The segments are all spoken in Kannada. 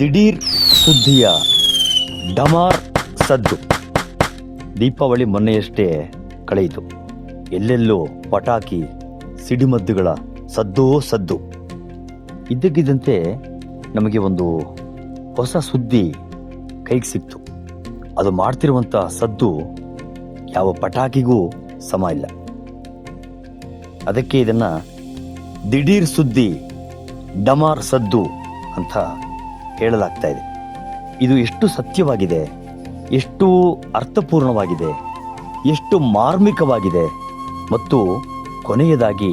ದಿಢೀರ್ ಸುದ್ದಿಯ ಡಮಾರ್ ಸದ್ದು. ದೀಪಾವಳಿ ಮೊನ್ನೆಯಷ್ಟೇ ಕಳೆಯಿತು. ಎಲ್ಲೆಲ್ಲೋ ಪಟಾಕಿ, ಸಿಡಿಮದ್ದುಗಳ ಸದ್ದೋ ಸದ್ದು. ಇದ್ದಕ್ಕಿದ್ದಂತೆ ನಮಗೆ ಒಂದು ಹೊಸ ಸುದ್ದಿ ಕೈಗೆ ಸಿಕ್ತು. ಅದು ಮಾಡ್ತಿರುವಂಥ ಸದ್ದು ಯಾವ ಪಟಾಕಿಗೂ ಸಮ ಇಲ್ಲ. ಅದಕ್ಕೆ ಇದನ್ನ ದಿಢೀರ್ ಸುದ್ದಿ ಡಮಾರ್ ಸದ್ದು ಅಂತ ಹೇಳಲಾಗ್ತಾ ಇದೆ. ಇದು ಎಷ್ಟು ಸತ್ಯವಾಗಿದೆ, ಎಷ್ಟು ಅರ್ಥಪೂರ್ಣವಾಗಿದೆ, ಎಷ್ಟು ಮಾರ್ಮಿಕವಾಗಿದೆ ಮತ್ತು ಕೊನೆಯದಾಗಿ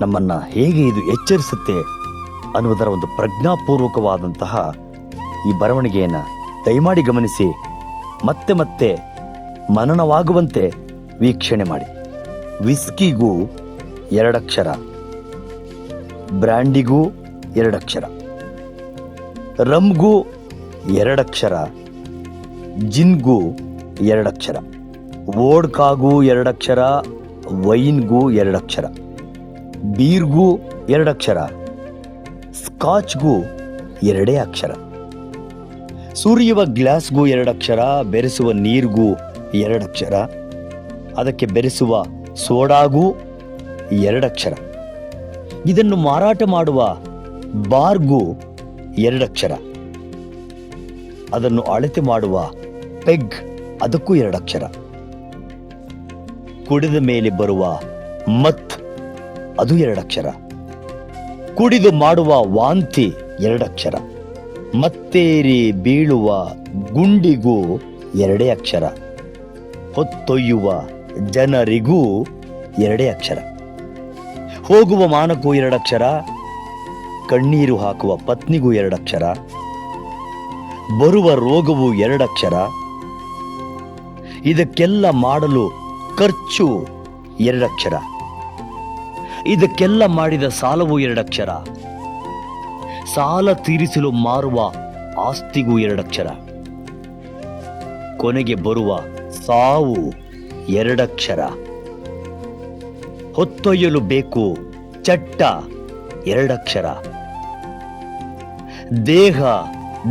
ನಮ್ಮನ್ನ ಹೇಗೆ ಇದು ಎಚ್ಚರಿಸುತ್ತೆ ಅನ್ನುವುದರ ಒಂದು ಪ್ರಜ್ಞಾಪೂರ್ವಕವಾದಂತಹ ಈ ಬರವಣಿಗೆಯನ್ನು ದಯಮಾಡಿ ಗಮನಿಸಿ, ಮತ್ತೆ ಮತ್ತೆ ಮನನವಾಗುವಂತೆ ವೀಕ್ಷಣೆ ಮಾಡಿ. ವಿಸ್ಕಿಗೂ ಎರಡಕ್ಷರ, ಬ್ರ್ಯಾಂಡಿಗೂ ಎರಡಕ್ಷರ. ರಮ್ಗೂ ಎರಡಕ್ಷರ, ಜಿನ್ಗೂ ಎರಡಕ್ಷರ, ವೋಡ್ಕಾಗೂ ಎರಡಕ್ಷರ, ವೈನ್ಗೂ ಎರಡಕ್ಷರ, ಬೀರ್ಗೂ ಎರಡಕ್ಷರ, ಸ್ಕಾಚ್ಗೂ ಎರಡೇ ಅಕ್ಷರ. ಸುರಿಯುವ ಗ್ಲಾಸ್ಗೂ ಎರಡಕ್ಷರ, ಬೆರೆಸುವ ನೀರಿಗೂ ಎರಡಕ್ಷರ, ಅದಕ್ಕೆ ಬೆರೆಸುವ ಸೋಡಾಗೂ ಎರಡಕ್ಷರ. ಇದನ್ನು ಮಾರಾಟ ಮಾಡುವ ಬಾರ್ಗೂ ಎರಡಕ್ಷರ. ಅದನ್ನು ಅಳತೆ ಮಾಡುವ ಪೆಗ್ ಅದಕ್ಕೂ ಎರಡಕ್ಷರ. ಕುಡಿದ ಮೇಲೆ ಬರುವ ಮತ್ ಅದು ಎರಡಕ್ಷರ. ಕುಡಿದು ಮಾಡುವ ವಾಂತಿ ಎರಡಕ್ಷರ. ಮತ್ತೇರಿ ಬೀಳುವ ಗುಂಡಿಗೂ ಎರಡೇ ಅಕ್ಷರ. ಹೊತ್ತೊಯ್ಯುವ ಜನರಿಗೂ ಎರಡೇ ಅಕ್ಷರ. ಹೋಗುವ ಮಾನಕ್ಕೂ ಎರಡಕ್ಷರ. ಕಣ್ಣೀರು ಹಾಕುವ ಪತ್ನಿಗೂ ಎರಡಕ್ಷರ, ಬರುವ ರೋಗವು ಎರಡಕ್ಷರ, ಇದಕ್ಕೆಲ್ಲ ಮಾಡಲು ಖರ್ಚು ಎರಡಕ್ಷರ, ಇದಕ್ಕೆಲ್ಲ ಮಾಡಿದ ಸಾಲವು ಎರಡಕ್ಷರ, ಸಾಲ ತೀರಿಸಲು ಮಾರುವ ಆಸ್ತಿಗೂ ಎರಡಕ್ಷರ, ಕೊನೆಗೆ ಬರುವ ಸಾವು ಎರಡಕ್ಷರ. ಹೊತ್ತೊಯ್ಯಲು ಬೇಕು ಚಟ್ಟ ಎರಡಕ್ಷರ. ದೇಹ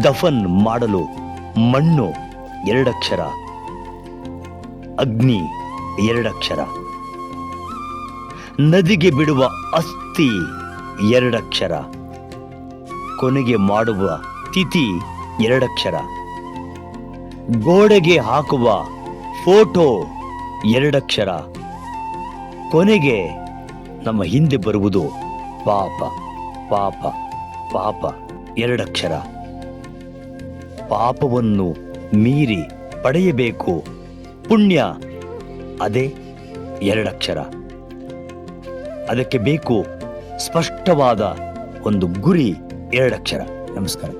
ದಫನ್ ಮಾಡಲು ಮಣ್ಣು ಎರಡಕ್ಷರ, ಅಗ್ನಿ ಎರಡಕ್ಷರ. ನದಿಗೆ ಬಿಡುವ ಅಸ್ಥಿ ಎರಡಕ್ಷರ. ಕೊನೆಗೆ ಮಾಡುವ ತಿಥಿ ಎರಡಕ್ಷರ. ಗೋಡೆಗೆ ಹಾಕುವ ಫೋಟೋ ಎರಡಕ್ಷರ. ಕೊನೆಗೆ ನಮ್ಮ ಹಿಂದೆ ಬರುವುದು ಪಾಪ ಪಾಪ ಪಾಪ. ಎರಡಕ್ಷರ. ಪಾಪವನ್ನು ಮೀರಿ ಪಡೆಯಬೇಕು. ಪುಣ್ಯ. ಅದೇ ಎರಡಕ್ಷರ. ಅದಕ್ಕೆ ಬೇಕು ಸ್ಪಷ್ಟವಾದ ಒಂದು ಗುರಿ ಎರಡಕ್ಷರ. ನಮಸ್ಕಾರ.